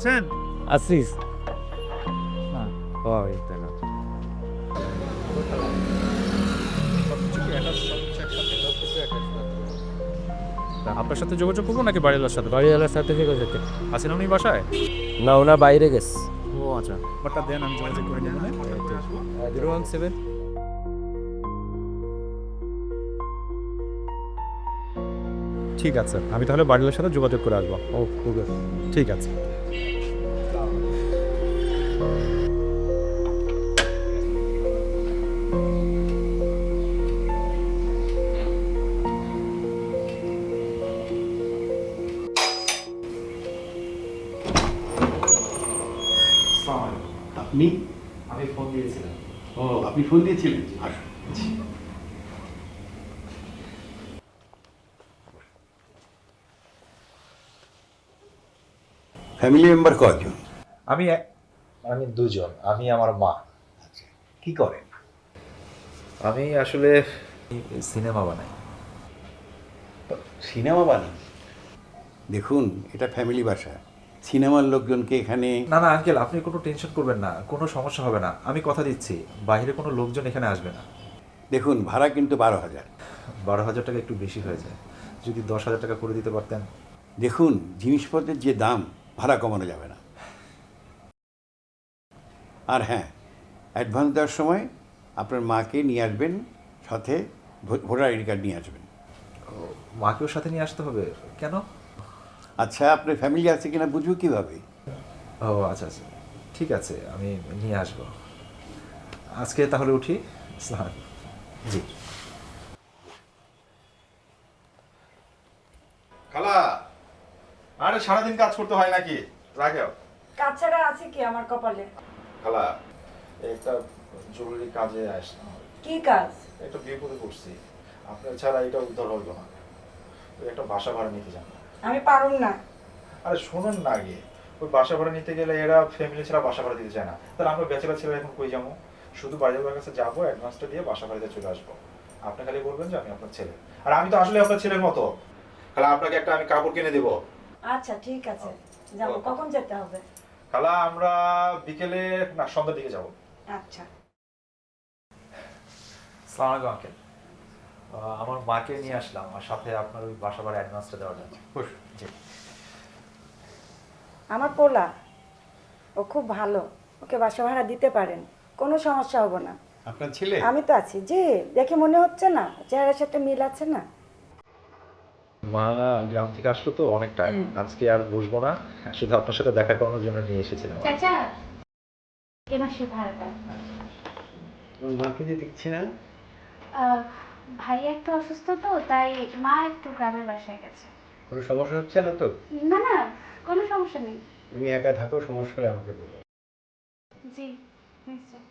আছেন? আসিস আপনার সাথে যোগাযোগ করব নাকি বাড়িওয়ালার সাথে? বাড়িওয়ালার সাথে থেকে যেতে আছেন উনি বাসায়? না ওনার বাইরে গেছে। ও আচ্ছা। বাটটা দেন আমি যোগাযোগ করে নিব জিরো ওয়ান সেভেন। ঠিক আছে আমি তাহলে বাড়িওয়ালার সাথে যোগাযোগ করে আসব। ও ঠিক আছে। ঠিক আছে আপনি? আমি ফোন দিয়েছিলাম। ও আপনি ফোন দিয়েছিলেন? ফ্যামিলি মেম্বার কয়জন আমি আমি দুজন। আমি আমার মা। কি করেন? আমি আসলে সিনেমা বানাই। সিনেমা বানাই? দেখুন এটা ফ্যামিলি বাসা। সিনেমার লোকজনকে এখানে না না আঙ্কেল আপনি কোনো টেনশন করবেন না। কোনো সমস্যা হবে না। আমি কথা দিচ্ছি। বাইরে কোনো লোকজন এখানে আসবে না। দেখুন ভাড়া কিন্তু বারো হাজার। বারো হাজার টাকা একটু বেশি হয়ে যায়। যদি দশ হাজার টাকা করে দিতে পারতেন। দেখুন জিনিসপত্রের যে দাম ভাড়া কমানো যাবে না। আর হ্যাঁ অ্যাডভান্স দেওয়ার সময় আপনার মাকে নিয়ে আসবেন সাথে ভো- ভোটার আইডি কার্ড নিয়ে আসবেন। ও, মাকেও সাথে নিয়ে আসতে হবে? কেন? আচ্ছা আপনার ফ্যামিলি আছে কিনা বুঝব কীভাবে? ও আচ্ছা আচ্ছা। ঠিক আছে আমি নিয়ে আসব। আজকে তাহলে উঠি। আলাইকুম। জি। খালা! আরে সারাদিন কাজ করতে হয় নাকি? রাখেও। কাজ ছাড়া আছে কি আমার কপালে? খালা একটা জরুরি কাজে আসলাম কি কাজ? একটা বিপদে করছি। আপনার ছাড়া এটা উদ্ধার হইতো না। ওই একটা বাসা ভাড়া নিতে যান। আমি পারুম না। আরে শুনুন না আগে। ওই বাসা ভাড়া নিতে গেলে এরা ফ্যামিলি ছাড়া বাসা ভাড়া দিতে চায় না। তাহলে আমরা ব্যাচেলার ছেলে এখন কই যাব? শুধু বাড়ির কাছে যাব অ্যাডভান্সটা দিয়ে বাসা বাড়িতে চলে আসব। আপনি খালি বলবেন যে আমি আপনার ছেলে। আর আমি তো আসলে আপনার ছেলের মতো। তাহলে আপনাকে একটা আমি কাপড় কিনে দেবো। আচ্ছা ঠিক আছে। যাব। কখন যেতে হবে? খালা আমরা বিকেলে না সন্ধ্যার দিকে যাব। আচ্ছা। সালাম আলাইকুম আঙ্কেল। আমার মাকে নিয়ে আসলাম আর সাথে আপনার ওই বাসা ভাড়া অ্যাডভান্সটা দেওয়ার জন্য। জি। আমার পোলা ও খুব ভালো। ওকে বাসা ভাড়া দিতে পারেন কোনো সমস্যা হবে না। আপনার ছেলে? আমি তো আছি। জি দেখে মনে হচ্ছে না চেহারার সাথে মিল আছে না। মা গ্রাম থেকে আসলো তো অনেক টাইম আজকে আর বসবো না। শুধু আপনার সাথে দেখা করানোর জন্য নিয়ে এসেছিলাম। চাচা এ মাসে ভাড়াটা মাকে যে দেখছি না? আহ, ভাই একটু অসুস্থ তো তাই মা একটু গ্রামের বাসায় গেছে। কোনো সমস্যা হচ্ছে না তো? না না কোনো সমস্যা নেই। তুমি একা থাকো সমস্যা হলে আমাকে বলো। জি নিশ্চয়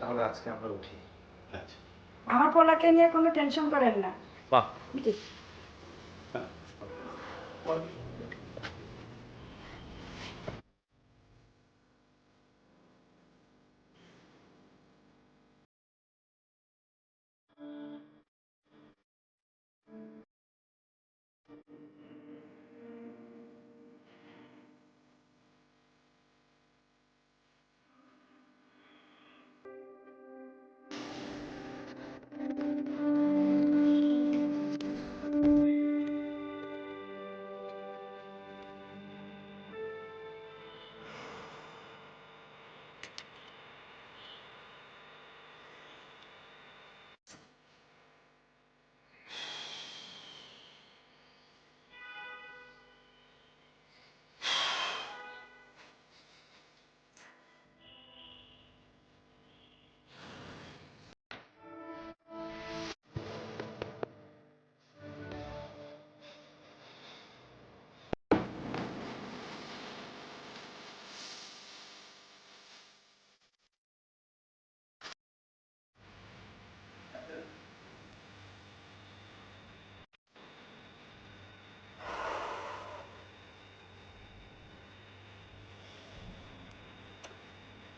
তাহলে আজকে আমরা উঠি। আচ্ছা। আমার পোলাকে নিয়ে কোনো টেনশন করেন না। বাহ।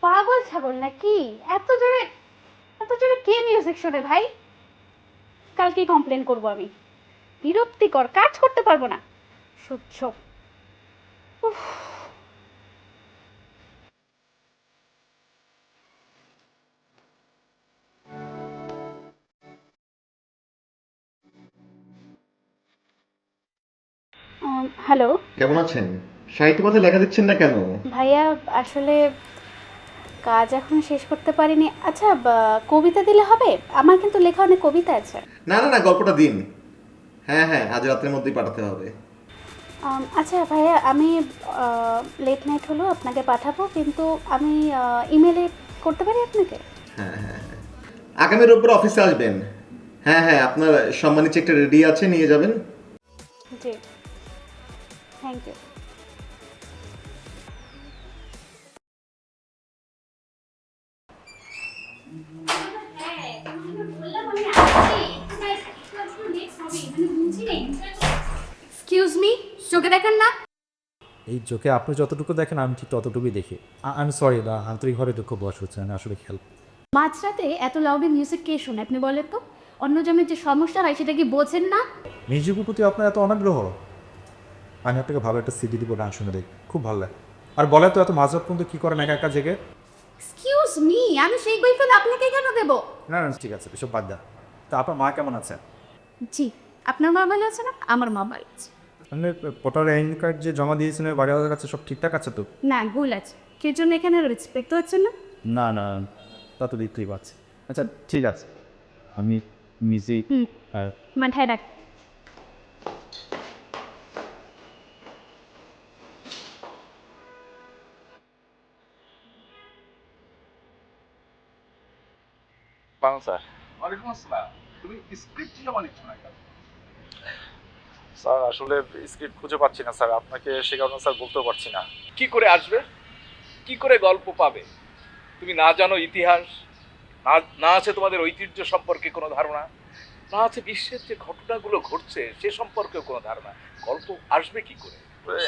পাগল ছাগল নাকি? এত জোরে এত জোরে কে মিউজিক শোনে ভাই? কালকে কমপ্লেন করব আমি। বিরক্তিকর কাজ করতে পারব না। সহ্য। উফ। হ্যালো। কেমন আছেন? সাহিত্য পথে লেখা দিচ্ছেন না কেন? ভাইয়া আসলে কাজ এখন শেষ করতে পারিনি। আচ্ছা কবিতা দিলে হবে? আমার কিন্তু লেখা অনেক কবিতা আছে। না না না গল্পটা দিন। হ্যাঁ হ্যাঁ আজ রাতের মধ্যেই পাঠাতে হবে। আচ্ছা ভাইয়া আমি লেট নাইট হলো আপনাকে পাঠাবো কিন্তু আমি ইমেলে করতে পারি আপনাকে? হ্যাঁ হ্যাঁ হ্যাঁ। আগামী রোববার অফিসে আসবেন। হ্যাঁ হ্যাঁ আপনার সম্মানী চেকটা রেডি আছে নিয়ে যাবেন। জি। থ্যাংক ইউ এক্সকিউজ মি চোখে দেখেন না? এই চোখে আপনি যতটুকু দেখেন আমি ঠিক ততটুকুই দেখি। আমি সরি দা আন্তরিকভাবে দুঃখ বস হচ্ছে আমি আসলে খেয়াল মাঝরাতে এত লাউডে মিউজিক কে শোনে আপনি বলেন তো? অন্য জনের যে সমস্যা হয় সেটা কি বোঝেন না? মিউজিকের প্রতি আপনার এত অনাগ্রহ? আমি আপনাকে ভালো একটা সিডি দিব গান শুনে দেখি। খুব ভালো লাগে। আর বলে তো এত মাঝরাত পর্যন্ত কী করেন একা একা জেগে? এক্সকিউজ মি আমি সেই কৈফিয়ত আপনাকে কেন দেব? না না ঠিক আছে এসব বাদ দা তা আপনার মা কেমন আছে? জি। আপনার মোবাইল আছে না? আমার মা ভালো আছে। মানে ভোটার আইন কার্ড যে জমা দিয়েছিলেন বাড়িওয়ালার কাছে সব ঠিকঠাক আছে তো? না ভুল আছে। কে জন্য এখানে রেসপেক্ট হচ্ছে না? না না তা তো দেখতেই পাচ্ছি। আচ্ছা ঠিক আছে। আমি হুম। আর মাথায় রাখ। ওয়ালাইকুম আসসালাম। তুমি স্ক্রিপ্ট জমা নিচ্ছ না কেন? স্যার আসলে স্ক্রিপ্ট খুঁজে পাচ্ছি না স্যার। আপনাকে সে কারণে স্যার বলতেও পারছি না। কি করে আসবে? কি করে গল্প পাবে? তুমি না জানো ইতিহাস না না আছে তোমাদের ঐতিহ্য সম্পর্কে কোনো ধারণা না আছে বিশ্বের যে ঘটনাগুলো ঘটছে সে সম্পর্কেও কোনো ধারণা। গল্প আসবে কি করে?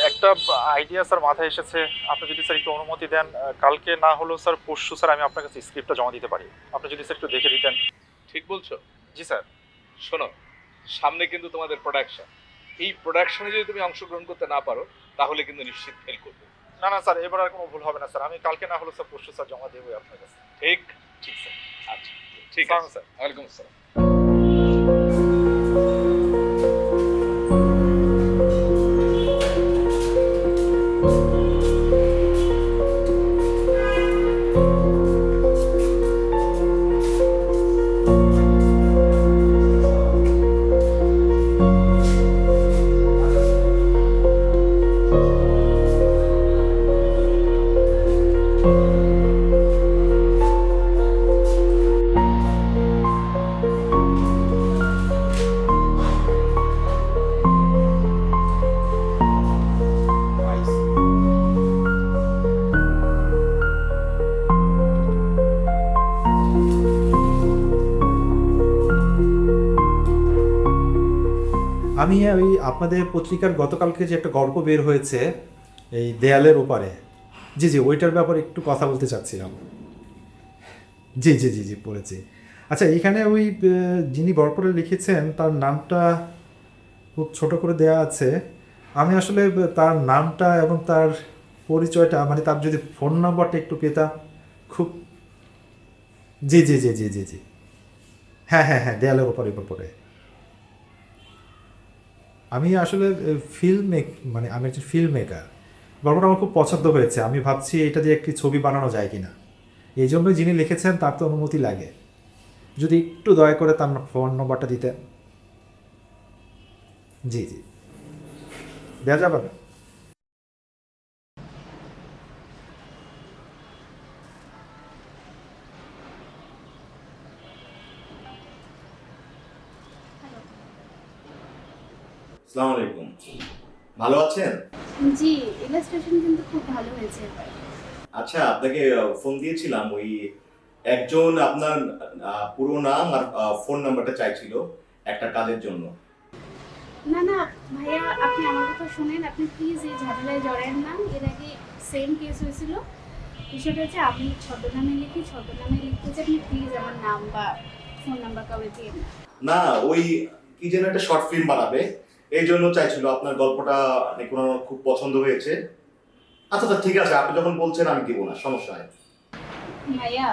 একটা আইডিয়া স্যার মাথায় এসেছে। আপনি যদি স্যার একটু অনুমতি দেন কালকে না হলেও স্যার পরশু স্যার আমি আপনার কাছে স্ক্রিপ্টটা জমা দিতে পারি। আপনি যদি স্যার একটু দেখে দিতেন। ঠিক বলছো? জি স্যার। শোনো সামনে কিন্তু তোমাদের প্রোডাকশন এই প্রোডাকশনে যদি তুমি অংশগ্রহণ করতে না পারো তাহলে কিন্তু নিশ্চিত ফেল করবে। না না স্যার এবার আর কোনো ভুল হবে না স্যার। আমি কালকে না হলেও স্যার পরশু স্যার জমা দেবো আপনার কাছে। ঠিক? ঠিক স্যার। আচ্ছা ঠিক আছে। স্যার। ওয়েলকাম আসসালাম। আমি ওই আপনাদের পত্রিকার গতকালকে যে একটা গল্প বের হয়েছে এই দেয়ালের ওপারে। জি জি, ওইটার ব্যাপারে একটু কথা বলতে চাচ্ছিলাম। জি জি জি জি পড়েছি আচ্ছা এখানে ওই যিনি গল্পটা লিখেছেন, তার নামটা খুব ছোট করে দেয়া আছে। আমি আসলে তার নামটা এবং তার পরিচয়টা মানে তার যদি ফোন নাম্বারটা একটু পেতাম, খুব জি জি জি জি জি জি। হ্যাঁ হ্যাঁ হ্যাঁ দেয়ালের ওপরে ওপরে আমি আসলে ফিল্ম মেক মানে আমি একজন ফিল্ম মেকার গল্পটা আমার খুব পছন্দ হয়েছে। আমি ভাবছি এটা দিয়ে একটি ছবি বানানো যায় কিনা। এই জন্য যিনি লিখেছেন, তার তো অনুমতি লাগে। যদি একটু দয়া করে তার ফোন নম্বরটা দিতেন। জি জি। দেওয়া যাবে? আসসালামু আলাইকুম। ভালো আছেন? জি ইলাস্ট্রেশন কিন্তু খুব ভালো হয়েছে। আচ্ছা আপনাকে ফোন দিয়েছিলাম ওই একজন আপনার পুরো নাম আর ফোন নাম্বারটা চাইছিল একটা কাজের জন্য। না না ভাইয়া আপনি আমার কথা শুনেন। আপনি প্লিজ এই ঝামেলায় জড়ায়েন না। এর আগে সেম কেস হয়েছিল। বিষয়টা হচ্ছে আমি ছদ্মনামে লিখি ছদ্মনামে লিখতে চাই আপনি প্লিজ আমার নাম বা ফোন নাম্বার কাউকে দিয়ে না। ওই কি যেন একটা শর্ট ফিল্ম বানাবে। এই জন্য চাইছিল আপনার গল্পটা নাকি ওনার খুব পছন্দ হয়েছে। আচ্ছা আচ্ছা ঠিক আছে আপনি যখন বলছেন আমি দিব না সমস্যা নাই। ভাইয়া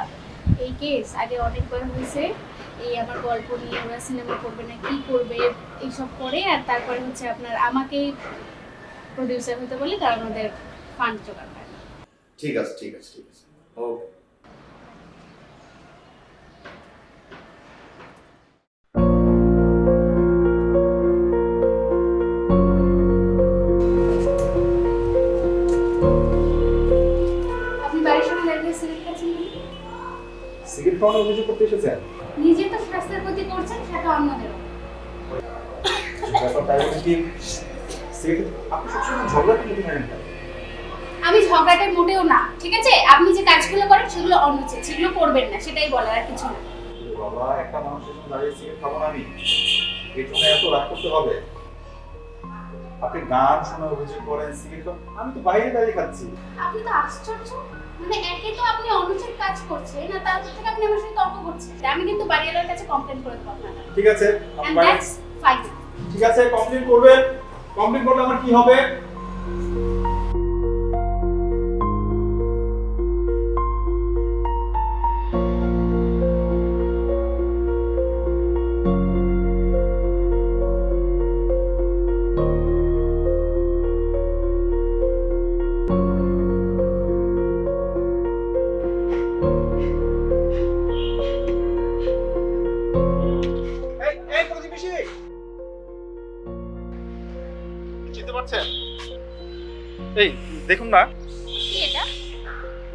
এই কেস আগে অনেকবার হয়েছে এই আমার গল্প নিয়ে ওরা সিনেমা করবে না কি করবে এইসব করে আর তারপরে হচ্ছে আপনার আমাকেই প্রডিউসার হতে বলি কারণ ওদের ফান্ড জোগাড় হয় ঠিক আছে ঠিক আছে ঠিক আছে। ওকে খাওয়ানোর অভিযোগ করতে এসেছেন নিজে তো স্বাস্থ্যের ক্ষতি করছেন সেটা পারেন কেন? আমি ঝগড়াটা মোটেও না ঠিক আছে? আপনি যে কাজগুলো করেন সেগুলো অনুচিত সেগুলো করবেন না সেটাই বলার আর কিছু না। বাবা একটা মানুষের দাঁড়িয়ে সিগারেট খাব না আমি। এর জন্য এত রাগ করতে হবে। আপনি গান শোনা অভিযোগ করেন সিগারেট আমি তো বাইরে দাঁড়িয়ে খাচ্ছি। আপনি তো আশ্চর্য। মানে একে তো আপনি অনুচিত কাজ করছেন না তার থেকে আপনি আমার সাথে তর্ক করছেন। আমি কিন্তু বাড়িওয়ালার কাছে কমপ্লেন করে দেবো আপনার ঠিক আছে আপনি এন্ড দ্যাটস ফাইন ঠিক আছে কমপ্লেন করবেন। কমপ্লেন করলে আমার কি হবে?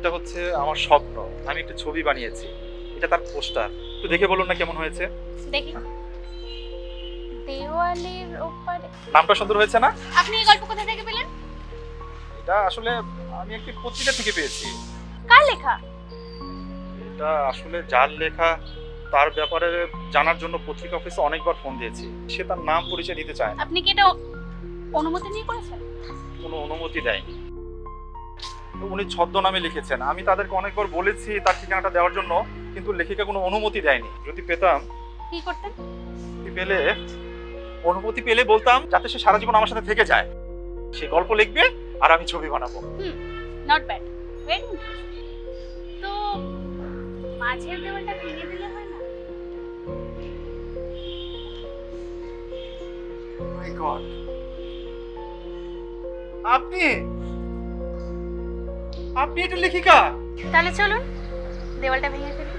এটা হচ্ছে আমার স্বপ্ন। আমি একটা ছবি বানিয়েছি। এটা তার পোস্টার। একটু দেখে বলুন না কেমন হয়েছে। দেখি। দেওয়ালের ওপারে নামটা সুন্দর হয়েছে না? আপনি এই গল্প কোথা থেকে পেলেন? এটা আসলে আমি একটি পত্রিকা থেকে পেয়েছি। কার লেখা? এটা আসলে যার লেখা তার ব্যাপারে জানার জন্য পত্রিকা অফিসে অনেকবার ফোন দিয়েছি। সে তার নাম পরিচয় দিতে চায় না। আপনি কি এটা অনুমতি নিয়ে করেছেন? কোনো অনুমতি দেয়নি। উনি ছদ্মনামে লিখেছেন। আমি তাদেরকে অনেকবার বলেছি তার ঠিকানাটা দেওয়ার জন্য কিন্তু লেখিকা কোনো অনুমতি দেয়নি। যদি পেতাম কি করতেন? পেলে অনুমতি পেলে বলতাম যাতে সে সারা জীবন আমার সাথে থেকে যায়। সে গল্প লিখবে আর আমি ছবি বানাবো। নট ব্যাড ভেরি তো মাঝের দেওয়ালটা ভেঙে দিলে হয় না? মাই গড আপনি আপনি একটু লেখিকা। তাহলে চলুন দেওয়ালটা ভেঙে ফেলি।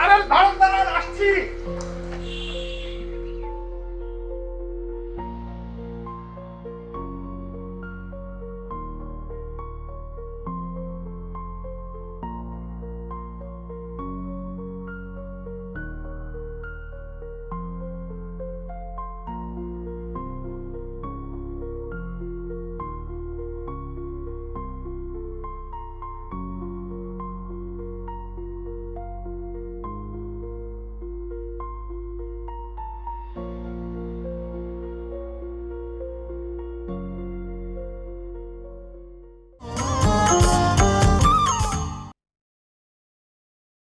আরে দাঁড়ান দাঁড়ান আসছি।